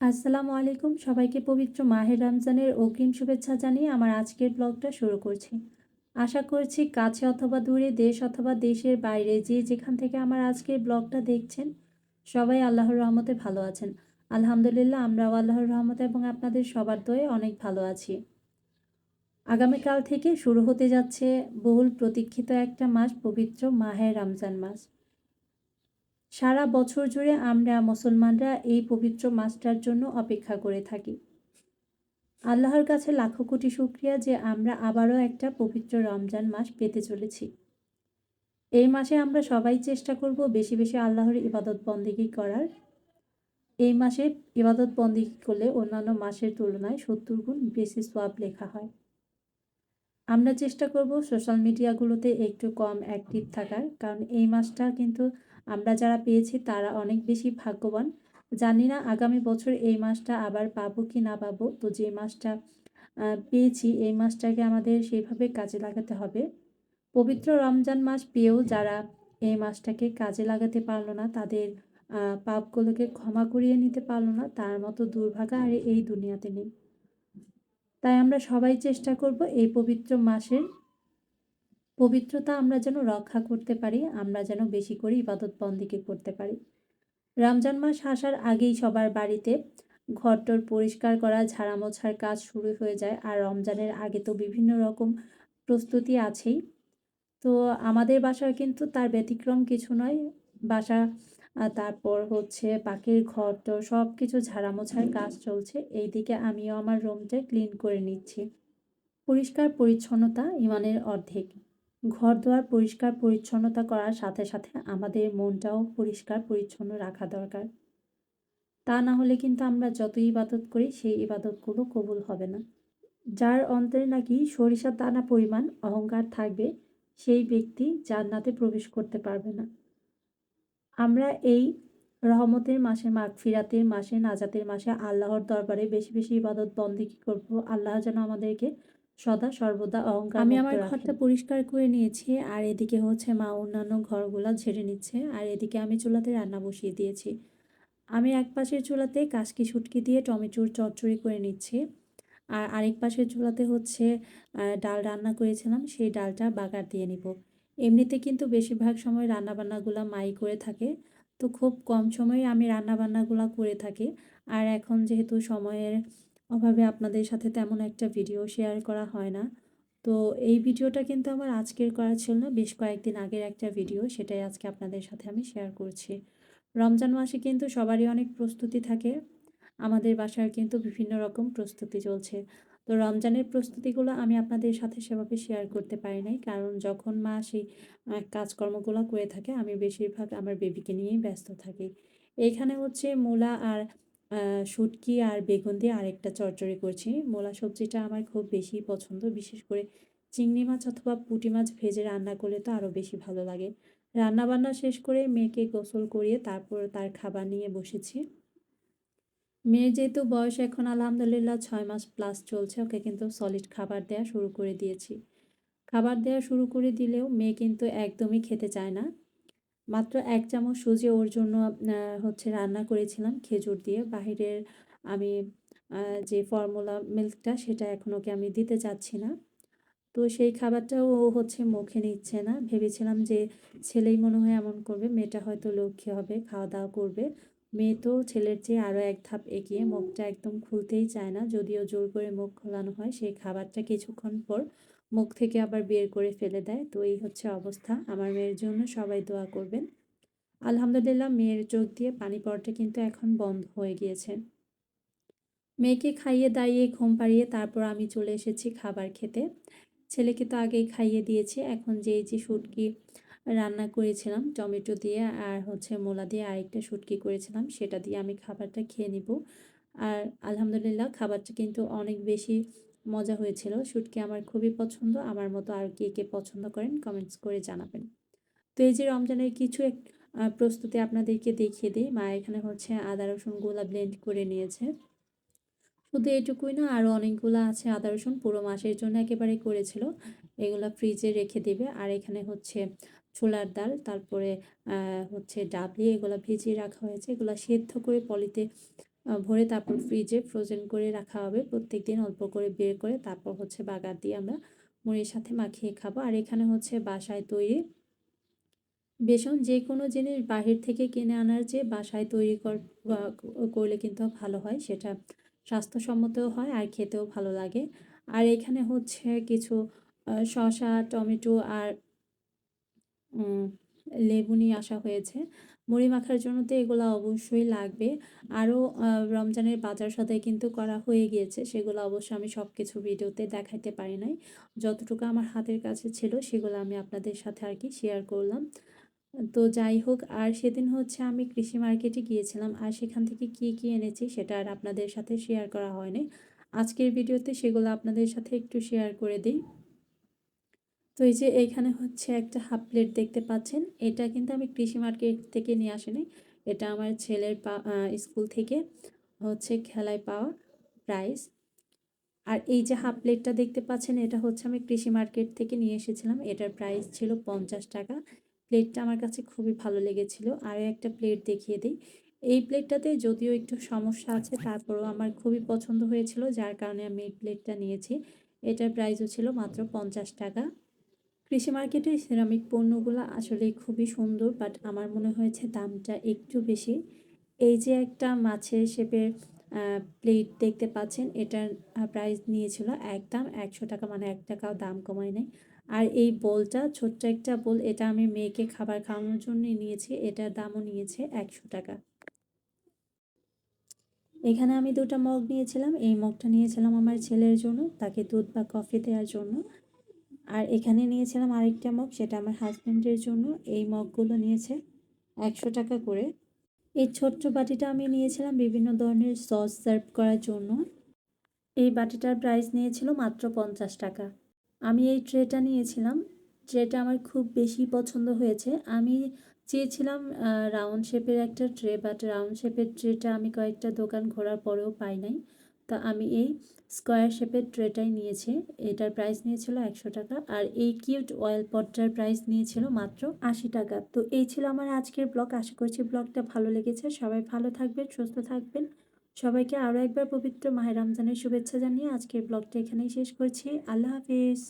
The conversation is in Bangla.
আসসালামু আলাইকুম। সবাইকে পবিত্র মাহের রমজানের অগ্রিম শুভেচ্ছা জানিয়ে আমার আজকের ব্লগটা শুরু করছি। আশা করছি কাছে অথবা দূরে, দেশ অথবা দেশের বাইরে যে যেখান থেকে আমার আজকের ব্লগটা দেখছেন, সবাই আল্লাহর রহমতে ভালো আছেন। আলহামদুলিল্লাহ, আমরাও আল্লাহর রহমতে এবং আপনাদের সবার দয়ে অনেক ভালো আছি। আগামীকাল থেকে শুরু হতে যাচ্ছে বহুল প্রতীক্ষিত একটা মাস, পবিত্র মাহের রমজান মাস। সারা বছর জুড়ে আমরা মুসলমানরা এই পবিত্র মাসটার জন্য অপেক্ষা করে থাকি। আল্লাহর কাছে লাখো কোটি শুক্রিয়া যে আমরা আবারও একটা পবিত্র রমজান মাস পেতে চলেছি। এই মাসে আমরা সবাই চেষ্টা করব বেশি বেশি আল্লাহর ইবাদত বন্দিগি করার। এই মাসে ইবাদত বন্দিগি করলে অন্যান্য মাসের তুলনায় সত্তর গুণ বেশি সোয়াব লেখা হয়। আমরা চেষ্টা করব সোশ্যাল মিডিয়াগুলোতে একটু কম অ্যাক্টিভ থাকার, কারণ এই মাসটা কিন্তু আমরা যারা পেয়েছি তারা অনেক বেশি ভাগ্যবান। জানি না আগামী বছর এই মাসটা আবার পাবো কি না পাবো। তো যে মাসটা পেয়েছি, এই মাসটাকে আমাদের সেইভাবে কাজে লাগাতে হবে। পবিত্র রমজান মাস পেয়েও যারা এই মাসটাকে কাজে লাগাতে পারল না, তাদের পাপগুলোকে ক্ষমা করিয়ে নিতে পারল না, তার মতো দুর্ভাগা আর এই দুনিয়াতে নেই। তাই আমরা সবাই চেষ্টা করব এই পবিত্র মাসের পবিত্রতা আমরা যেন রক্ষা করতে পারি, আমরা যেন বেশি করে ইবাদত বন্দিকে করতে পারি। রমজান মাস আসার আগেই সবার বাড়িতে ঘরটর পরিষ্কার করা ঝাড়া মোছার কাজ শুরু হয়ে যায় আর রমজানের আগে তো বিভিন্ন রকম প্রস্তুতি আছেই। তো আমাদের বাসার কিন্তু তার ব্যতিক্রম কিছু নয়। বাসা তারপর হচ্ছে পাখির ঘর তো সব কিছু ঝাড়া মোছার কাজ চলছে। এইদিকে আমিও আমার রুমটা ক্লিন করে নিচ্ছি। পরিষ্কার পরিচ্ছন্নতা ইমানের অর্ধেক। ঘর দোয়ার পরিষ্কার পরিচ্ছন্নতা করার সাথে সাথে আমাদের মনটাও পরিষ্কার পরিচ্ছন্ন রাখা দরকার। তা না হলে কিন্তু আমরা যতই ইবাদত করি, সেই ইবাদতগুলো কবুল হবে না। যার অন্তরে নাকি সরিষার দানা পরিমাণ অহংকার থাকবে, সেই ব্যক্তি জান্নাতে প্রবেশ করতে পারবে না। আমরা এই রহমতের মাসে ফিরাতের মাসে, নাজাতের মাসে আল্লাহর দরবারে বেশি বেশি ইবাদত বন্দিকি করব। আল্লাহ যেন আমাদেরকে সদা সর্বদা অহংকার আমি আমার ঘরটা পরিষ্কার করে নিয়েছি আর এদিকে হচ্ছে মা অন্যান্য ঘরগুলো ঝেড়ে নিচ্ছে আর এদিকে আমি চুলাতে রান্না বসিয়ে দিয়েছি। আমি এক পাশের চুলাতে কাশকি শুটকি দিয়ে টমেটোর চচ্চড়ি করে নিচ্ছি আর আরেক পাশের চুলাতে হচ্ছে ডাল রান্না করেছিলাম সেই ডালটা বাগার দিয়ে নিব। এমনিতে কিন্তু বেশিরভাগ সময় রান্নাবান্নাগুলো মাই করে থাকে তো খুব কম সময়ে আমি রান্নাবান্নাগুলো করে থাকি আর এখন যেহেতু সময়ের অভাবে আপনাদের সাথে তেমন একটা ভিডিও শেয়ার করা হয় না। তো এই ভিডিওটা কিন্তু আমার আজকের করা ছিল না, বেশ কয়েকদিন আগের একটা ভিডিও সেটাই আজকে আপনাদের সাথে আমি শেয়ার করছি। রমজান মাসে কিন্তু সবারই অনেক প্রস্তুতি থাকে, আমাদের বাসায় কিন্তু বিভিন্ন রকম প্রস্তুতি চলছে। তো রমজানের প্রস্তুতিগুলো আমি আপনাদের সাথে সেভাবে শেয়ার করতে পারি নাই, কারণ যখন মা সেই কাজকর্মগুলো করে থাকে, আমি বেশিরভাগ আমার বেবিকে নিয়েই ব্যস্ত থাকি। এইখানে হচ্ছে মূলা আর শুটকি আর বেগুন দিয়ে আরেকটা চচ্চড়ি করছি। মূলা সবজিটা আমার খুব বেশি পছন্দ। বিশেষ করে চিংড়ি মাছ অথবা পুঁটি মাছ ভেজে রান্না করলে তো আরও বেশি ভালো লাগে। রান্না বান্না শেষ করে মেয়েকে গোসল করিয়ে তারপর তার খাবার নিয়ে বসেছি। মেয়ের যেহেতু বয়স এখন আলহামদুলিল্লাহ ছয় মাস প্লাস চলছে, ওকে কিন্তু সলিড খাবার দেওয়া শুরু করে দিয়েছি। খাবার দেওয়া শুরু করে দিলেও মেয়ে কিন্তু একদমই খেতে চায় না। মাত্র এক চামচ সুজি ওর জন্য হচ্ছে রান্না করেছিলাম খেজুর দিয়ে। বাহিরের আমি যে ফর্মুলা মিল্কটা সেটা এখন ওকে আমি দিতে চাচ্ছি না। তো সেই খাবারটাও ও হচ্ছে মুখে নিচ্ছে না। ভেবেছিলাম যে ছেলেই মনে হয় এমন করবে, মেয়েটা হয়তো লক্ষ্মী হবে খাওয়া দাওয়া করবে। মেয়ে তো ছেলের চেয়ে আরও এক ধাপ এগিয়ে মুখটা একদম খুলতেই চায় না, যদিও জোর করে মুখ খোলানো হয়, সেই খাবারটা কিছুক্ষণ পর মুখ থেকে আবার বের করে ফেলে দেয়। তো এই হচ্ছে অবস্থা। আমার মেয়ের জন্য সবাই দোয়া করবেন। আলহামদুলিল্লাহ মেয়ের চোখ দিয়ে পানি পড়াটা কিন্তু এখন বন্ধ হয়ে গিয়েছে। মেয়েকে খাইয়ে দাইয়ে ঘুম পাড়িয়ে তারপর আমি চলে এসেছি খাবার খেতে। ছেলেকে তো আগেই খাইয়ে দিয়েছি। এখন যে যে শুটকি রান্না করেছিলাম, টমেটো দিয়ে আর হচ্ছে মোলা দিয়ে আরেকটা শুটকি করেছিলাম, সেটা দিয়ে আমি খাবারটা খেয়ে নিব। আর আলহামদুলিল্লাহ খাবারটা কিন্তু অনেক বেশি মজা হয়েছিল। শুটকি আমার খুবই পছন্দ। আমার মতো আর কে কে পছন্দ করেন কমেন্টস করে জানাবেন। তো এই যে রমজানের কিছু এক প্রস্তুতি আপনাদেরকে দেখিয়ে দিই। মা এখানে হচ্ছে আদা রসুনগুলো ব্লেন্ড করে নিয়েছে। শুধু এটুকুই না আরও অনেকগুলো আছে আদা, রসুন। পুরো মাসের জন্য একেবারে করেছিল। এগুলো ফ্রিজে রেখে দেবে। আর এখানে হচ্ছে ছোলার ডাল, তারপরে হচ্ছে ডাবলি এগুলো ভিজিয়ে রাখা হয়েছে। এগুলো সেদ্ধ করে পলিতে ভরে তারপর ফ্রিজে ফ্রোজেন করে রাখা হবে। প্রত্যেক দিন অল্প করে বের করে তারপর হচ্ছে বাগার দিয়ে আমরা মুড়ির সাথে মাখিয়ে খাব। আর এখানে হচ্ছে বাসায় তৈরি বেসন যে কোনো জিনিস বাহির থেকে কিনে আনার যে বাসায় তৈরি কর করলে কিন্তু ভালো হয়। সেটা স্বাস্থ্যসম্মতও হয় আর খেতেও ভালো লাগে। আর এখানে হচ্ছে কিছু শসা, টমেটো আর উম লেবু নিয়ে আসা হয়েছে। মুড়ি মাখার জন্য তো এগুলো অবশ্যই লাগবে। আরও রমজানের বাজার সদাই কিন্তু করা হয়ে গিয়েছে। সেগুলো অবশ্য আমি সব কিছু ভিডিওতে দেখাইতে পারি নাই। যতটুকু আমার হাতের কাছে ছিল সেগুলো আমি আপনাদের সাথে আর কি শেয়ার করলাম। তো যাই হোক আর সেদিন হচ্ছে আমি কৃষি মার্কেটে গিয়েছিলাম। আর সেখান থেকে কী, কী এনেছি সেটা আর আপনাদের সাথে শেয়ার করা হয়নি। আজকের ভিডিওতে সেগুলো আপনাদের সাথে একটু শেয়ার করে দেই। তো এই যে এইখানে হচ্ছে একটা হাফ প্লেট দেখতে পাচ্ছেন। এটা কিন্তু আমি কৃষি মার্কেট থেকে নিয়ে আসিনি। এটা আমার ছেলের স্কুল থেকে হচ্ছে খেলায় পাওয়া প্রাইস আর এই যে হাফ প্লেটটা দেখতে পাচ্ছেন, এটা হচ্ছে আমি কৃষি মার্কেট থেকে নিয়ে এসেছিলাম। এটার প্রাইস ছিল ৳৫০ প্লেটটা আমার কাছে খুবই ভালো লেগেছিল। আরও একটা প্লেট দেখিয়ে দিই এই প্লেটটাতে যদিও একটু সমস্যা আছে, তারপরেও আমার খুবই পছন্দ হয়েছিল যার কারণে আমি এই প্লেটটা নিয়েছি। এটার প্রাইসও ছিল মাত্র ৳৫০ কৃষি মার্কেটে সিরামিক পণ্যগুলো আসলে খুবই সুন্দর বাট আমার মনে হয়েছে দামটা একটু বেশি। এই যে একটা মাছের শেপের প্লেট দেখতে পাচ্ছেন, এটার প্রাইস নিয়েছিল একদম ৳১০০ মানে এক টাকাও দাম কমায় নাই। আর এই বোলটা, ছোট্ট একটা বোল, এটা আমি মেয়েকে খাবার খাওয়ানোর জন্যই নিয়েছি। এটার দামও নিয়েছে ৳১০০ এখানে আমি ২ টা মগ নিয়েছিলাম। এই মগটা নিয়েছিলাম আমার ছেলের জন্য, তাকে দুধ বা কফি দেওয়ার জন্য। আর এখানে নিয়েছিলাম আরেকটা মগ, সেটা আমার হাসব্যান্ডের জন্য। এই মগগুলো নিয়েছে ৳১০০ করে। এই ছোট্ট বাটিটা আমি নিয়েছিলাম বিভিন্ন ধরনের সস সার্ভ করার জন্য। এই বাটিটার প্রাইস নিয়েছিল মাত্র ৳৫০ আমি এই ট্রেটা নিয়েছিলাম। ট্রেটা আমার খুব বেশি পছন্দ হয়েছে। আমি চেয়েছিলাম রাউন্ড শেপের একটা ট্রে, বাট রাউন্ড শেপের ট্রেটা আমি কয়েকটা দোকান ঘোরার পরেও পাই নাই। তো আমি এই স্কোয়ার শেপের ট্রেটাই নিয়েছি। এটার প্রাইস নিয়েছিল ৳১০০ আর এই কিউট অয়েল পটটার প্রাইস নিয়েছিল মাত্র ৳৮০ তো এই ছিল আমার আজকের ব্লগ। আশা করছি ব্লগটা ভালো লেগেছে। সবাই ভালো থাকবেন, সুস্থ থাকবেন। সবাইকে আরও একবার পবিত্র মাহের রমজানের শুভেচ্ছা জানিয়ে আজকের ব্লগটা এখানেই শেষ করছি। আল্লাহ হাফেজ।